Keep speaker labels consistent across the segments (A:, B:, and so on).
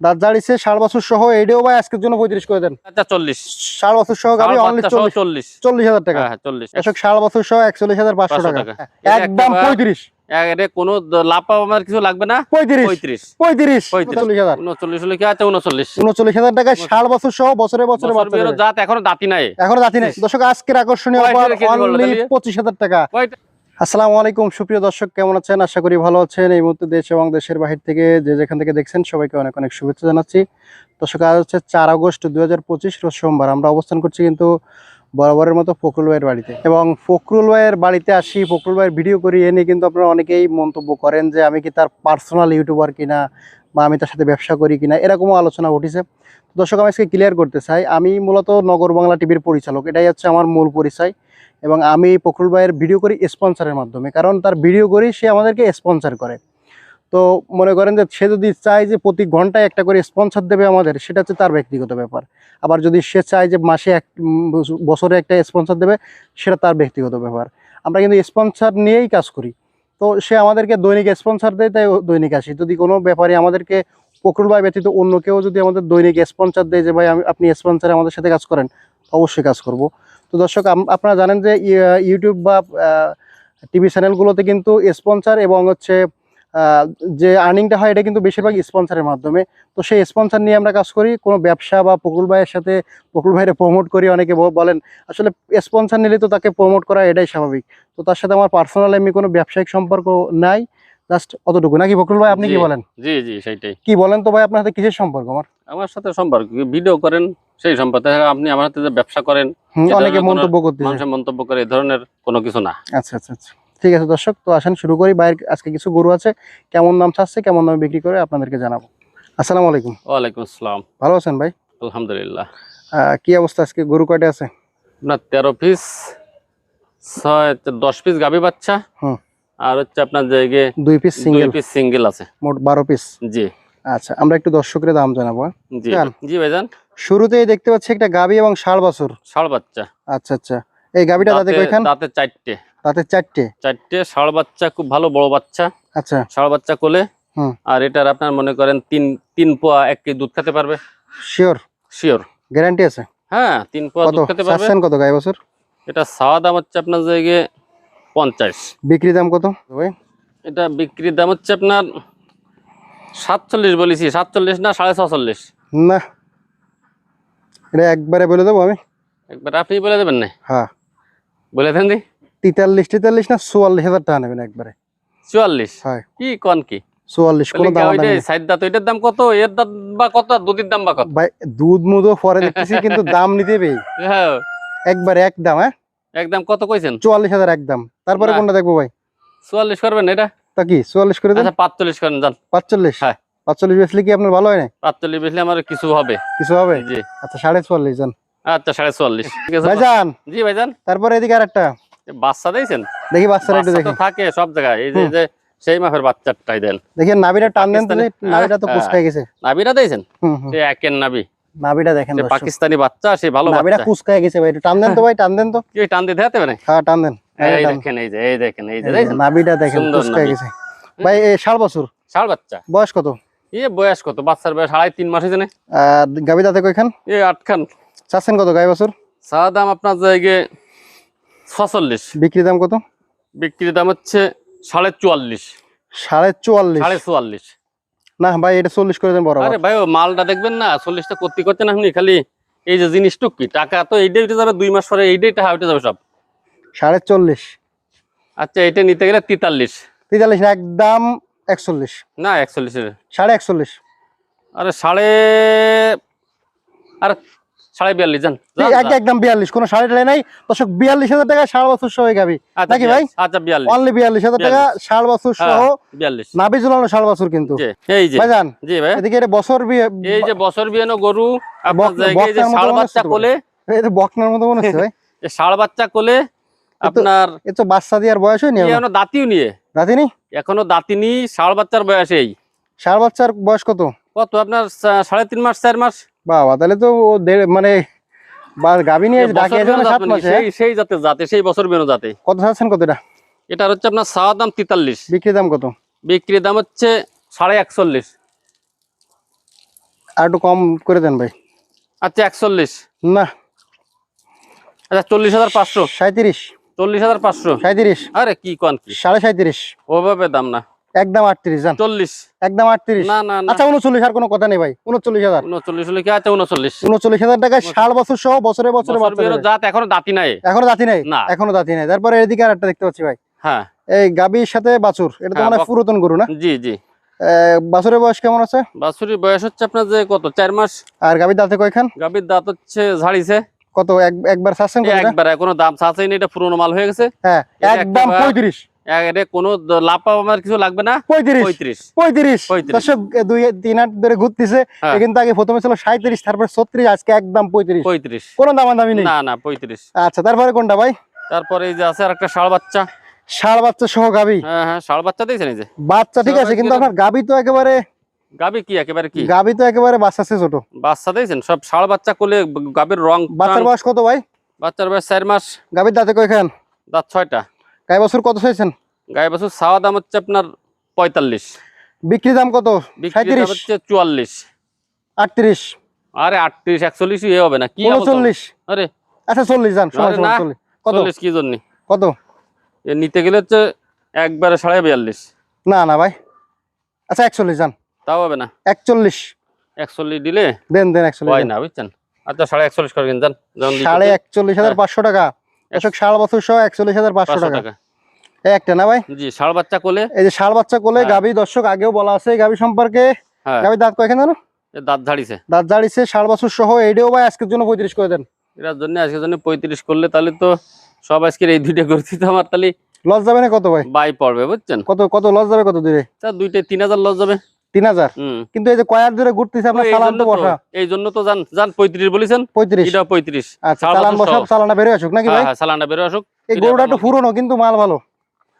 A: দাঁত জাড়িছে ষাট বছর সহ ভাই আজকের জন্য পঁয়ত্রিশ করে দেন।
B: আচ্ছা চল্লিশ।
A: বছর সহ অনলি চল্লিশ।
B: চল্লিশ।
A: চল্লিশ হাজার টাকা।
B: হ্যাঁ চল্লিশ।
A: এসব ষাট বছর সহ একচল্লিশ হাজার পাঁচশো টাকা।
B: টাকা।
A: হ্যাঁ, একদম পঁয়ত্রিশ।
B: কোনো লাভ আমার কিছু লাগবে না?
A: পঁয়ত্রিশ।
B: পঁয়ত্রিশ।
A: পঁয়ত্রিশ।
B: পঁয়ত্রিশ।
A: হাজার।
B: উনচল্লিশ আছে? উনচল্লিশ।
A: উনচল্লিশ হাজার ষাট বছর সহ বছরে বছরে।
B: জাত এখনও দাঁতি নাই।
A: এখনও জাতি নেই। দর্শক আজকের আকর্ষণীয়? পঁচিশ হাজার টাকা? আসসালামু আলাইকুম, সুপ্রিয় দর্শক, কেমন আছেন? আশা করি ভালো আছেন। এই মুহূর্তে দেশ এবং দেশের বাহির থেকে যে যেখান থেকে দেখছেন সবাইকে অনেক অনেক শুভেচ্ছা জানাচ্ছি। দর্শক, আজ হচ্ছে চার আগস্ট দু হাজার পঁচিশ, রোজ সোমবার। আমরা অবস্থান করছি কিন্তু বরাবরের মতো ফকরুল ভাইয়ের বাড়িতে। এবং ফকরুল ভাইয়ের বাড়িতে আসি ফকরুল ভাইয়ের ভিডিও করি, এ নিয়ে কিন্তু আপনারা অনেকেই মন্তব্য করেন যে, আমি কি তার পার্সোনাল ইউটিউবার কিনা? বা আমি তার সাথে ব্যবসা করি কিনা, এরকমও আলোচনা উঠেছে দর্শক, আমি আজকে ক্লিয়ার করতে চাই, আমি মূলত নগর বাংলা টিভির পরিচালক, এটাই হচ্ছে আমার মূল পরিচয়। এবং আমি ফখরুল ভাইয়ের ভিডিও করি স্পন্সরের মাধ্যমে, কারণ তার ভিডিও করি সে আমাদেরকে স্পন্সর করে। তো মনে করেন যে সে যদি চায় যে প্রতি ঘন্টায় একটা করে স্পন্সর দেবে আমাদের, সেটা হচ্ছে তার ব্যক্তিগত ব্যাপার। আবার যদি সে চায় যে মাসে এক, বছরে একটা স্পন্সর দেবে, সেটা তার ব্যক্তিগত ব্যাপার। আমরা কিন্তু স্পন্সর নিয়েই কাজ করি। তো সে আমাদেরকে দৈনিক স্পন্সার দেয়, তাই দৈনিক আসি। যদি কোনো ব্যাপারে আমাদেরকে পকরুল ভাই ব্যতীত অন্য কেউ যদি আমাদের দৈনিক স্পন্সার দেয় যে, ভাই, আমি আপনি স্পন্সারে আমাদের সাথে কাজ করেন অবশ্যই কাজ করব। তো দর্শক আপনারা জানেন যে ইউটিউব বা টিভি চ্যানেলগুলোতে কিন্তু স্পন্সার এবং হচ্ছে যে আর্নিংটা হয় এটা কিন্তু বেশিরভাগ স্পন্সরের মাধ্যমে। তো সেই স্পন্সর নিয়ে আমরা কাজ করি কোনো ব্যবসা বা পকুল ভাইয়ের সাথে পকুল ভাইয়ের প্রমোট করি অনেকে বলেন আসলে স্পন্সর নিলে তো তাকে প্রমোট করা এটাই স্বাভাবিক। তো তার সাথে আমার পার্সোনাল এমনি কোনো ব্যবসায়িক সম্পর্ক নাই জাস্ট অতটুকু। নাকি ফখরুল ভাই আপনি কি বলেন?
B: জি জি সেইটাই।
A: কি বলেন তো ভাই আপনার সাথে কিসের সম্পর্ক আমার?
B: আমার সাথে সম্পর্ক ভিডিও করেন সেই সম্পর্কে। আপনি আমার হাতে যে ব্যবসা করেন
A: অনেকে মন্তব্য
B: করতে মন্তব্য করে এই ধরনের কোনো কিছু না।
A: আচ্ছা আচ্ছা আচ্ছা। ঠিক আছে দর্শক তো আসেন শুরু করি। বাইরের আজকে কিছু গরু আছে কেমন দাম চাচ্ছে কেমন দামে বিক্রি করে আপনাদেরকে জানাব। আসসালামু আলাইকুম।
B: ওয়ালাইকুম আসসালাম।
A: ভালো আছেন ভাই?
B: আলহামদুলিল্লাহ।
A: কি অবস্থা আজকে? গরু কয়টা আছে?
B: আপনার তেরো পিস ছয় দশ পিস গাভী বাচ্চা
A: হুম।
B: আর হচ্ছে আপনার জায়গায়
A: দুই পিস সিঙ্গেল
B: পিস সিঙ্গেল আছে।
A: মোট বারো পিস
B: জি।
A: আচ্ছা আমরা একটু দর্শকের দাম জানাব হ্যাঁ?
B: জি। জি ভাইজান।
A: শুরুতেই দেখতে পাচ্ছি একটা গাবি এবং ষাড় বাছুর।
B: ষাড় বাচ্চা।
A: আচ্ছা আচ্ছা। এই গাবিটা তাতে
B: দাঁতে-
A: কয়খান?
B: দাঁতে চারটে।
A: তাতে চারটে?
B: চারটে ষাড় বাচ্চা খুব ভালো বড় বাচ্চা।
A: আচ্ছা।
B: ষাড় বাচ্চা কোলে। আর এটার আপনার মনে করেন তিন তিন পোয়া এক কেজি দুধ খেতে পারবে।
A: শিওর
B: শিওর
A: গ্যারান্টি আছে?
B: হ্যাঁ তিন পোয়া দুধ খেতে পারবে।
A: কত গাই বছর?
B: এটা সাওয়া দাম হচ্ছে আপনার জায়গায় পঞ্চাশ।
A: বিক্রি দাম কত? ভাই?
B: এটা বিক্রির দাম হচ্ছে আপনার সাতচল্লিশ বলেছি। সাতচল্লিশ না সাড়ে ছচল্লিশ।
A: না। এটা একবারে বলে দেবো আমি।
B: একবার আপনি বলে দেবেন না?
A: হ্যাঁ।
B: বলে দেন দি।
A: তেতাল্লিশ তেতাল্লিশ না চুয়াল্লিশ হাজার টাকা নেবেন একবারে।
B: চুয়াল্লিশ?
A: হ্যাঁ।
B: কি কন কি?
A: চুয়াল্লিশ কোনো দাম
B: দাঁত দাম কত? এর দাম বা কত? দুধের দাম বা কত?
A: ভাই দুধ মুধও পরে দেখতেছি কিন্তু দাম নিতে
B: হ্যাঁ।
A: একবার এক দাম হ্যাঁ?
B: একদম কত কইছেন?
A: চুয়াল্লিশ হাজার এক দাম। তারপরে কোনটা দেখব ভাই?
B: চুয়াল্লিশ করবেন এটা?
A: তা কি চুয়াল্লিশ করে দেন?
B: আচ্ছা পাঁচচল্লিশ করেন যান।
A: পাঁচচল্লিশ?
B: হ্যাঁ।
A: পাঁচচল্লিশ বেচলে কি আপনার ভালো হয় না?
B: পাঁচচল্লিশ বেশি আমার কিছু হবে।
A: কিছু হবে?
B: জি।
A: আচ্ছা সাড়ে চুয়াল্লিশ জন
B: আচ্ছা সাড়ে চুয়াল্লিশ। ঠিক আছে
A: ভাই যান
B: জি ভাইজান।
A: তারপরে এদিকে আর একটা
B: বাচ্চা দিয়েছেন
A: দেখি একটু
B: থাকে সব জায়গায়। এই যে সেই মাপের বাচ্চাটাই দেন।
A: দেখি নাবিটা টান দেন তো।
B: হ্যাঁ,
A: কুচকাই গেছে।
B: দিয়েছেন সে একের
A: দেখেন
B: পাকিস্তানি বাচ্চা সে ভালো
A: কুচকাই গেছে ভাই টান দেন তো ভাই টান দেন তো।
B: কি টান দিতে মানে
A: হ্যাঁ টান দেন।
B: এই দেখেন এই যে এই দেখেন এই যে
A: এই
B: দেখেন
A: নাবিটা দেখেন
B: সুন্দর
A: কুচকাই গেছে। ভাই এই বছর।
B: ষাড় বাচ্চা?
A: বয়স কত?
B: এ বয়স কত? বাচ্চার বয়স আড়াই তিন মাস
A: গাবি দাঁতে কয়খান?
B: এ আটখান।
A: চাচ্ছেন কত গাই বছর?
B: দাম আপনার জায়গায় ছচল্লিশ।
A: বিক্রি দাম কত?
B: বিক্রির দাম হচ্ছে সাড়ে চুয়াল্লিশ।
A: সাড়ে চুয়াল্লিশ।
B: সাড়ে চুয়াল্লিশ।
A: না ভাই এটা চল্লিশ করে দেন বড়
B: আরে ভাই ও মালটা দেখবেন না চল্লিশটা করতে করছেন আপনি খালি এই যে জিনিসটুক কি? টাকা তো এইটাই উঠে যাবে দুই মাস পরে এইটাই টাকা উঠে যাবে সব।
A: সাড়ে চল্লিশ।
B: আচ্ছা এটা নিতে গেলে তেতাল্লিশ।
A: তেতাল্লিশ না একদম একচল্লিশ।
B: না একচল্লিশের।
A: সাড়ে একচল্লিশ।
B: আরে সাড়ে আরে সাড়ে বিয়াল্লিশ।
A: একদম বিয়াল্লিশ কোনো সাড়ে টাকা নাই। দর্শক বিয়াল্লিশ হাজার টাকা ষাট বছর সহ এই গাবি।
B: আচ্ছা
A: নাকি ভাই?
B: বিয়াল্লিশ, আচ্ছা বিয়াল্লিশ।
A: অনলি বিয়াল্লিশ হাজার টাকা ষাট বছর সহ
B: বিয়াল্লিশ।
A: নাবি ঝুলানো ষাট বছর কিন্তু।
B: এই যে।
A: ভাই
B: জি ভাই।
A: এদিকে এটা বছর বিয়ে
B: এই যে বছর বিয়ানো গরু আপনার জায়গায় যে ষাড় বাচ্চা
A: হচ্ছে
B: কোলে।
A: এই তো বকনার মতো মনে হচ্ছে ভাই।
B: ষাড় বাচ্চা কোলে আপনার
A: এ তো বাচ্চা দেওয়ার বয়স হয়নি এখনও।
B: এখনও দাঁতিও নিয়ে। এখনও দাঁতিনি ষাড় বাচ্চার বয়সেই
A: বাচ্চার বয়স কত?
B: কত? আপনার সাড়ে তিন মাস চার মাস?
A: বাবা তাহলে তো ও মানে বা- গাভী নিয়ে ডাকে সাত
B: মানে,
A: মাসে?
B: সেই সেই জাতে সেই বছর বেনো জাতে।
A: কত চাচ্ছেন কত এটা?
B: এটার হচ্ছে আপনার সাওয়া দাম তেতাল্লিশ।
A: বিক্রি দাম কত?
B: বিক্রির দাম হচ্ছে সাড়ে একচল্লিশ।
A: আর একটু কম করে দেন ভাই।
B: আচ্ছা একচল্লিশ।
A: না।
B: আচ্ছা চল্লিশ হাজার পাঁচশো।
A: সাঁত্রিশ
B: চল্লিশ হাজার পাঁচশো।
A: সাঁত্রিশ
B: আরে কি কন কি?
A: সাড়ে সাঁত্রিশ
B: ওভাবে দাম না।
A: একদম আটত্রিশ
B: চল্লিশ।
A: একদম আটত্রিশ?
B: না
A: আচ্ছা উনচল্লিশ আর কোনো কথা নেই ভাই। উনচল্লিশ হাজার।
B: উনচল্লিশ উনচল্লিশ?
A: উনচল্লিশ হাজার টাকায় ষাট বছর সহ বছরে।
B: জাত এখনও দাঁতি নাই।
A: এখনও দাঁতি নেই?
B: না।
A: এখনও দাঁতি নেই। তারপরে এদিকে আর একটা দেখতে পাচ্ছি ভাই।
B: হ্যাঁ।
A: এই গাবির সাথে বাছুর। এটা তো
B: হ্যাঁ,
A: মানে পুরাতন গরু না?
B: জি জি।
A: বাছুরের বয়স কেমন আছে?
B: বাছুরির বয়স হচ্ছে আপনার যে কত? চার মাস।
A: আর গাবির দাঁতে কয়খান?
B: গাভীর দাঁত হচ্ছে ঝাড়িছে।
A: কত? এক- একবার কত
B: একবার এখনও দাম চাচ্ছেই না এটা পুরোনো মাল হয়ে গেছে।
A: হ্যাঁ একদম পঁয়ত্রিশ।
B: কোনো দ- লাভ আমার কিছু লাগবে না?
A: পঁয়ত্রিশ।
B: পঁয়ত্রিশ।
A: দর্শক দুই তিন ধরে ঘুরতেছে।
B: হ্যাঁ।
A: কিন্তু আগে প্রথমে ছিল সাঁত্রিশ তারপর ছত্রিশ আজকে একদম পঁয়ত্রিশ।
B: পঁয়ত্রিশ।
A: কোনো দামাদামি নেই।
B: না না পঁয়ত্রিশ।
A: আচ্ছা তারপরে কোনটা ভাই?
B: তারপরে এই যে আছে আর একটা ষাড় বাচ্চা।
A: ষাড় বাচ্চা সহ গাবি।
B: হ্যাঁ হ্যাঁ ষাড় বাচ্চা দিয়েছেন এই যে।
A: বাচ্চা ঠিক আছে কিন্তু আপনার গাবি তো একেবারে
B: গাবি কি একেবারে কি?
A: গাবি তো একেবারে বাচ্চা ছোট।
B: বাচ্চা দিয়েছেন? সব ষাড় বাচ্চা করলে গাবির রং
A: বাচ্চার বয়স কত ভাই?
B: বাচ্চার বয়স চার মাস।
A: গাবির দাঁতে কয়খান?
B: দাঁত ছয়টা।
A: গাই বছর কত চাইছেন?
B: গায়ে বছর চাওয়া দাম হচ্ছে আপনার পঁয়তাল্লিশ।
A: বিক্রি দাম কত? সাঁত্রিশ
B: হচ্ছে চুয়াল্লিশ।
A: আটত্রিশ?
B: আরে আটত্রিশ একচল্লিশ এ হবে না কি?
A: উনচল্লিশ।
B: আরে।
A: আচ্ছা চল্লিশ যান চল্লিশ। কত?
B: চল্লিশ কি জন্য?
A: কত?
B: এ নিতে গেলে হচ্ছে একবারে সাড়ে বিয়াল্লিশ।
A: না না ভাই। আচ্ছা একচল্লিশ যান
B: তাও হবে না।
A: একচল্লিশ।
B: একচল্লিশ দিলে?
A: দেন দেন একচল্লিশ
B: না বুঝছেন? আচ্ছা সাড়ে একচল্লিশ করে দিতে
A: সাড়ে একচল্লিশ হাজার। পাঁচশো টাকা। বছর সহ একচল্লিশ হাজার পাঁচশো টাকা। একটা না ভাই?
B: জি ষাড় বাচ্চা কোলে।
A: এই যে বাচ্চা কোলে
B: হ্যাঁ।
A: দর্শক আগেও বলা আছে সম্পর্কে।
B: হ্যাঁ।
A: দাঁত কয়খান জানো?
B: দাঁত ঝাড়িছে।
A: দাঁত ষাট বছর সহ এইটাও ভাই আজকের জন্য পঁয়ত্রিশ করে দেন।
B: এটার জন্য আজকের জন্য পঁয়ত্রিশ করলে তাহলে তো সব আজকের এই দুইটা করছি তো আমার তাহলে
A: লস যাবে না কত ভাই?
B: বাই পড়বে বুঝছেন?
A: কত কত লস যাবে কত দূরে?
B: তা দুইটাই তিন হাজার লস যাবে।
A: তিন হাজার। কিন্তু এই যে কয়ার ধরে ঘুরতেছে আপনার
B: এই
A: চালান
B: জন্য
A: তো
B: তো-
A: বসা।
B: এই জন্য তো জান জান পঁয়ত্রিশ বলেছেন?
A: পঁয়ত্রিশ।
B: এটা পঁয়ত্রিশ।
A: আচ্ছা চালান বসা। বেরোয় আসুক নাকি
B: হ্যাঁ
A: ভাই?
B: হ্যাঁ চালানটা আসুক।
A: এই গরুটা একটু পুরনো কিন্তু মাল ভালো।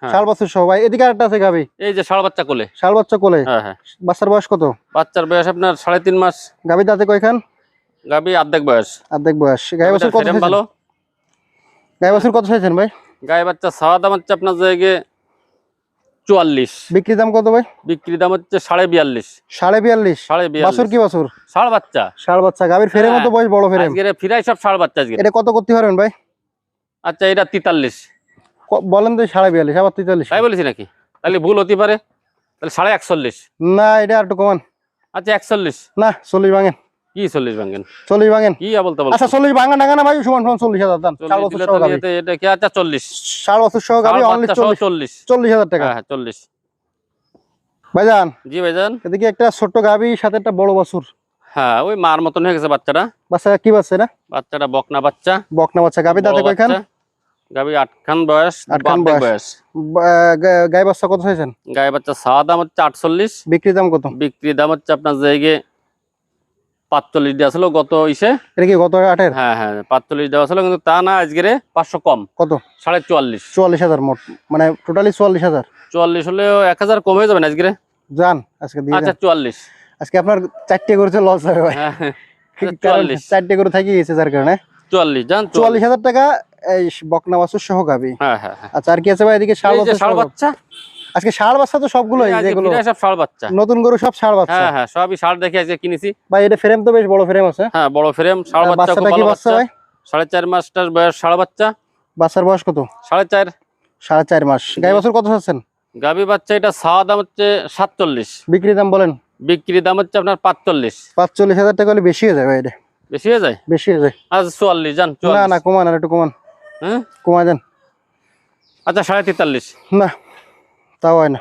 B: হ্যাঁ।
A: ষাট বছর সহ। ভাই এদিকে আরেকটা আছে গাভী
B: এই যে ষাড় বাচ্চা কোলে।
A: ষাট বাচ্চা কোলে।
B: হ্যাঁ হ্যাঁ।
A: বাচ্চার বয়স কত?
B: বাচ্চার বয়স আপনার সাড়ে তিন মাস।
A: গাভী দাঁতে কয়খান?
B: গাবি অর্ধেক বয়স।
A: অর্ধেক বয়স। গাই বছর কত
B: ভালো।
A: গাই বছর কত চাইছেন ভাই?
B: গায়ে বাচ্চা দাম হচ্ছে আপনার জায়গায় চুয়াল্লিশ।
A: বিক্রি দাম কত ভাই?
B: বিক্রি দাম হচ্ছে সাড়ে বিয়াল্লিশ।
A: সাড়ে বিয়াল্লিশ।
B: সাড়ে
A: বছর কি বছর?
B: ষাড় বাচ্চা।
A: ষাট বাচ্চা। গাভীর ফেরের
B: হ্যাঁ।
A: মতো বয়স বড়
B: আজকের ফিরাই সব ষাড় বাচ্চা আজকে
A: এটা কত করতে পারবেন ভাই?
B: আচ্ছা এটা তেতাল্লিশ।
A: বলেন তো সাড়ে বিয়াল্লিশ আবার তেতাল্লিশ।
B: তাই বলেছি নাকি? তাহলে ভুল হতে পারে। তাহলে সাড়ে একচল্লিশ।
A: না এটা আর একটু কমান।
B: আচ্ছা একচল্লিশ।
A: না চল্লিশ ভাঙেন।
B: কি চল্লিশ ভাঙেন?
A: চল্লিশ ভাঙেন?
B: কি বলতে
A: আচ্ছা চল্লিশ ভাঙা না ভাই সমান সমান চল্লিশ হাজার দাম। ষাট
B: চল্লিশ
A: বছর সহ
B: তাহলে এটা কি আচ্ছা
A: বছর সহ অনলি টাকা।
B: হ্যাঁ হ্যাঁ
A: ভাইজান
B: জি ভাইজান।
A: এদিকে একটা সাথে একটা বড় বাছুর।
B: হ্যাঁ ওই মার মতন হয়ে গেছে বাচ্চাটা।
A: বাচ্চা কি বাচ্চা না
B: বাচ্চাটা বকনা বাচ্চা।
A: বকনা বাচ্চা। দাঁতে কয়খান?
B: আটখান বয়স
A: আটখান বয়স। বা- গা- গাই বাচ্চা কত
B: গায়ে বাচ্চা দাম হচ্ছে আটচল্লিশ।
A: বিক্রি দাম কত?
B: বিক্রি দাম হচ্ছে আপনার জায়গায় পাঁচচল্লিশ দেওয়া ছিল গত ইসে?
A: এটা কি গত আটের?
B: হ্যাঁ হ্যাঁ পাঁচচল্লিশ দেওয়া ছিল কিন্তু তা না আজকের পাঁচশো কম।
A: কত?
B: সাড়ে চুয়াল্লিশ।
A: চুয়াল্লিশ হাজার মোট। মানে টোটালি চুয়াল্লিশ হাজার।
B: চুয়াল্লিশ হলেও এক হাজার কম যাবে না আজকের?
A: যান আজকে
B: আচ্ছা চুয়াল্লিশ।
A: আজকে আপনার চারটে করেছে লস হবে ভাই।
B: হ্যাঁ
A: কারণ?
B: চুয়াল্লিশ।
A: চারটে করে থাকি গেছে যার কারণে।
B: চুয়াল্লিশ জান
A: চুয়াল্লিশ। হাজার টাকা এই বকনা বাছুর সহ গাবি
B: হ্যাঁ হ্যাঁ
A: আচ্ছা আর কি আছে ভাই এদিকে? সহ-
B: বাচ্চা।
A: আজকে ষাট বাচ্চা তো সবগুলোই যেগুলো
B: সব ষাড় বাচ্চা।
A: নতুন গরু সব ষাট বাচ্চা।
B: হ্যাঁ হ্যাঁ সবই ষাড় দেখে আজকে কিনেছি।
A: ভাই এটা ফ্রেম তো বেশ বড় ফ্রেম আছে।
B: হ্যাঁ বড় ফ্রেম ষাড় বাচ্চা খুব ভালো
A: বাচ্চা। ভাই?
B: সাড়ে চার মাসটার বয়স ষাড় বাচ্চা।
A: বাচ্চার বয়স কত?
B: সাড়ে চার।
A: সাড়ে চার মাস। গাই বছর কত চাচ্ছেন
B: গাভী বাচ্চা এটা ছাওয়া দাম হচ্ছে সাতচল্লিশ।
A: বিক্রি দাম বলেন।
B: বিক্রি দাম হচ্ছে আপনার পাঁচচল্লিশ।
A: পাঁচচল্লিশ হাজার টাকা হলে বেশি হয়ে যাবে এটা।
B: বেশি হয়ে যায়?
A: বেশি হয়ে যায়।
B: আজ চুয়াল্লিশ জান
A: না না কমান আর একটু কমান।
B: হ্যাঁ?
A: কমায় দেন।
B: আচ্ছা সাড়ে তেতাল্লিশ।
A: না। তাও হয় না।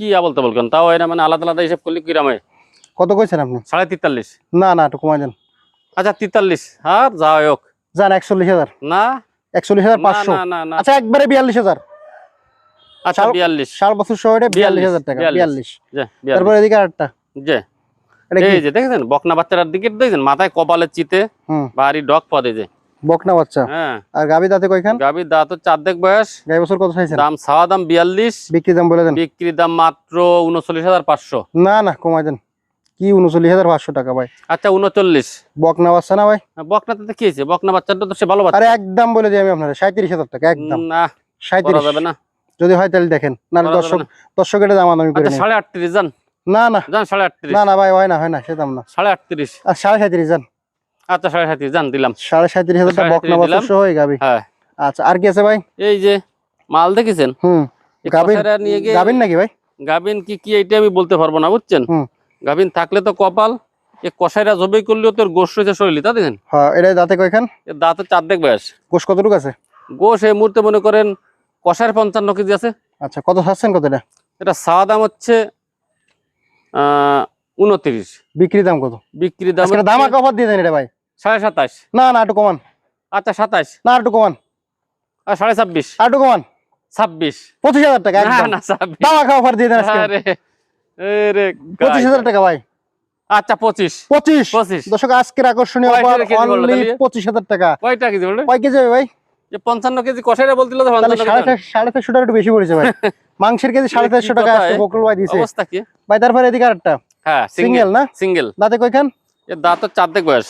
B: কি আবল তাবল কেন তাও এরা মানে আলাদা আলাদা হিসাব করলে কিরাম হয়?
A: কত কইছেন আপনি?
B: সাড়ে তেতাল্লিশ
A: না না একটু কমায় দেন।
B: আচ্ছা তেতাল্লিশ আর যা হোক।
A: যান একচল্লিশ হাজার।
B: না?
A: একচল্লিশ হাজার
B: না
A: পাঁচশো।
B: না না না।
A: আচ্ছা একবারে বিয়াল্লিশ হাজার।
B: আচ্ছা বিয়াল্লিশ।
A: ষাট বছর সহ এটা বিয়াল্লিশ হাজার টাকা
B: বিয়াল্লিশ।
A: বিয়াল্লিশ।
B: যে
A: এদিকে আরেকটা।
B: যে এই যে দেখেছেন? বকনা বাচ্চাটার দিকে দেখছেন? মাথায় কপালের চিতে ভারী ডগ পদে যে।
A: বকনা বাচ্চা।
B: হ্যাঁ।
A: আর গাবি দাঁতে কয়খান?
B: গাভীর দাঁত হচ্ছে অর্ধেক বয়স।
A: গাই বছর কত চাইছেন?
B: দাম ছাওয়া দাম বিয়াল্লিশ।
A: বিক্রি দাম বলে দেন।
B: বিক্রি দাম মাত্র উনচল্লিশ হাজার পাঁচশো।
A: না না কমায় দেন। কি উনচল্লিশ হাজার পাঁচশো টাকা ভাই?
B: আচ্ছা উনচল্লিশ।
A: বকনা বাচ্চা না ভাই?
B: বকনাতে কি হয়েছে? বকনা বাচ্চাটা তো সে ভালো বাচ্চা।
A: আরে একদম বলে দিই আমি আপনার সাঁত্রিশ হাজার টাকা একদম।
B: না
A: সাঁত্রিশ
B: যাবে না।
A: যদি হয় তাহলে দেখেন না দর্শক
B: না।
A: দর্শকের দাম আমি করে
B: আচ্ছা। সাড়ে আটত্রিশ জান
A: না না।
B: যান সাড়ে আটত্রিশ।
A: না না ভাই হয় না হয় না সে দাম না।
B: সাড়ে আটত্রিশ।
A: আর সাড়ে সাঁত্রিশ যান।
B: আচ্ছা সাড়ে সাঁত্রিশ যান দিলাম।
A: সাড়ে সাঁত্রিশ হাজার বকনা বছর সহ গাবি।
B: হ্যাঁ।
A: আচ্ছা আর কি আছে ভাই?
B: এই যে মাল দেখেছেন?
A: হুম
B: নিয়ে গিয়ে
A: গাবিন নাকি ভাই?
B: কি কি এইটা আমি বলতে পারব না বুঝছেন? থাকলে তো কপাল এ কষাইরা জবাই করলেও তোর গোশ রয়েছে শরীরে তা দেখেন?
A: হ্যাঁ এটা দাঁতে কয়খান?
B: এর দাঁতে চার দেখ বয়স।
A: কোষ কতটুকু আছে?
B: গোশ এই মুহূর্তে মনে করেন কষার পঞ্চান্ন কেজি আছে।
A: আচ্ছা কত ছাড়ছেন কত এটা?
B: এটা চাওয়া দাম হচ্ছে আহ উনত্রিশ।
A: বিক্রি দাম কত?
B: বিক্রি দাম
A: দাম অফার দিয়ে দেন এটা ভাই।
B: সাড়ে সাতাশ।
A: না না একটু কমান।
B: আচ্ছা সাতাশ।
A: না একটু কমান।
B: আর সাড়ে ছাব্বিশ।
A: আর একটু কমান।
B: ছাব্বিশ।
A: পঁচিশ হাজার টাকা
B: না
A: একদম।
B: না ছাব্বিশ।
A: দাম আঁকা অফার দিয়ে দেন পঁচিশ হাজার টাকা ভাই।
B: আচ্ছা পঁচিশ।
A: পঁচিশ।
B: পঁচিশ।
A: দর্শক আজকের আকর্ষণীয় অফার অনলি? পঁচিশ হাজার টাকা।
B: কয়টা কেজি বললে?
A: কয় কেজি ভাই?
B: যে পঞ্চান্ন কেজি কষাইরা বলছিল
A: সাড়ে চারশো টাকা একটু বেশি পড়েছে ভাই। মাংসের কেজি সাড়ে চারশো টাকা? বকরুল ভাই দিছে।
B: অবস্থা কি?
A: ভাই তারপরে এদিকে আরেকটা।
B: হ্যাঁ
A: সিঙ্গেল না?
B: সিঙ্গেল
A: দাঁতে কয়খান?
B: এর দাঁত তো চার দেখ বয়স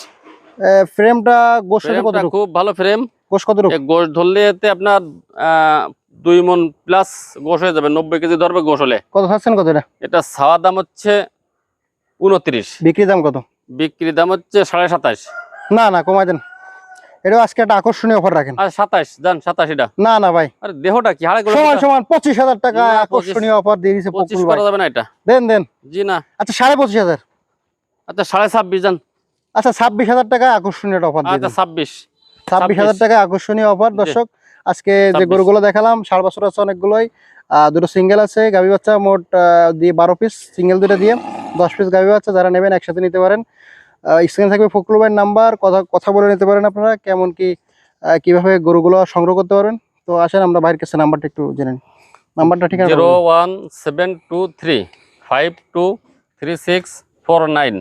A: ফ্রেমটা গোস কত
B: খুব ভালো ফ্রেম
A: গোশ কতটুকু?
B: গোশ ধরলে এতে আপনার দুই মন প্লাস গোশ হয়ে যাবে নব্বই কেজি ধরবে গোশ হলে।
A: কত ছাড়ছেন কত এটা?
B: এটা ছাওয়া দাম হচ্ছে উনত্রিশ
A: বিক্রি দাম কত?
B: বিক্রি দাম হচ্ছে সাড়ে সাতাশ।
A: না না কমাই দেন। এটাও আজকে একটা আকর্ষণীয় অফার রাখেন।
B: আর সাতাশ যান সাতাশ এটা।
A: না না ভাই।
B: আরে দেহটা কি হাড়ে গুলো
A: সমান সমান পঁচিশ হাজার টাকা আকর্ষণীয় অফার দিয়ে দিছে
B: পঁচিশ
A: ভাই
B: করা যাবে না এটা?
A: দেন দেন।
B: জি না।
A: আচ্ছা
B: আচ্ছা
A: আচ্ছা টাকা আকর্ষণীয় অফার দিয়ে
B: আচ্ছা
A: টাকা আকর্ষণীয় অফার দর্শক আজকে যে
B: 26
A: গরুগুলো দেখালাম ষাট বছর আছে অনেকগুলোই। দুটো সিঙ্গেল আছে গাভী বাচ্চা মোট দিয়ে বারো পিস সিঙ্গেল দুটো দিয়ে। দশ পিস গাভী বাচ্চা যারা নেবেন একসাথে নিতে পারেন। স্ক্রিনে থাকবে ফকরুল ভাইয়ের নাম্বার কথা কথা বলে নিতে পারেন আপনারা কেমন কি কীভাবে গরুগুলো সংগ্রহ করতে পারেন তো আসেন আমরা ভাইয়ের কাছে নাম্বারটা একটু জেনে নিই। নাম্বারটা ঠিক আছে
B: zero one seven two three five two three six four nine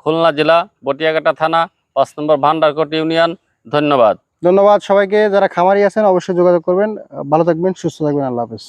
B: Khulna জেলা বটিয়াঘাটা থানা পাঁচ নম্বর ভান্ডারকোট ইউনিয়ন ধন্যবাদ।
A: ধন্যবাদ সবাইকে যারা খামারি আছেন অবশ্যই যোগাযোগ করবেন। ভালো থাকবেন সুস্থ থাকবেন আল্লাহ হাফেজ।